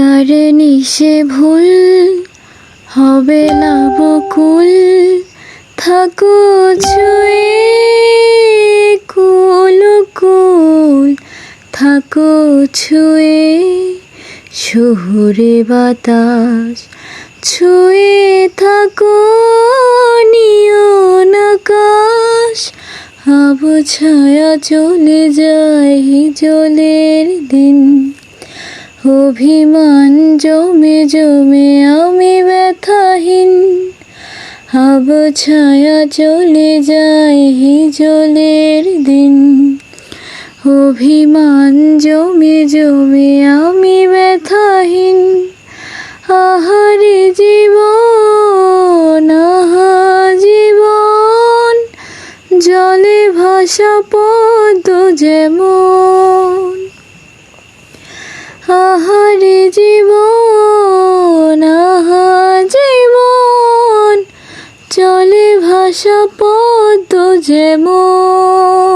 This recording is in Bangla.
কারণে সে ভুল, হবে না বকুল। থাকো ছুঁয়ে কুল কুল। থাকো ছুঁয়ে শহুরে বাতাস। ছুঁয়ে থাকো নিয়ন আকাশ আব ছায়া চলে যায় জলের দিন। অভিমান জমে জমে আমি ব্যথাহীন। আব ছায়া চলে যায় জলের দিন। অভিমান জমে জমে আমি ব্যথাহীন। আহারে জীবন, আহা জীবন, জলে ভাসা পদ্ম যেমন আহারে জীবন আহা জীবন চলে ভাষা পদ্ম যেমন।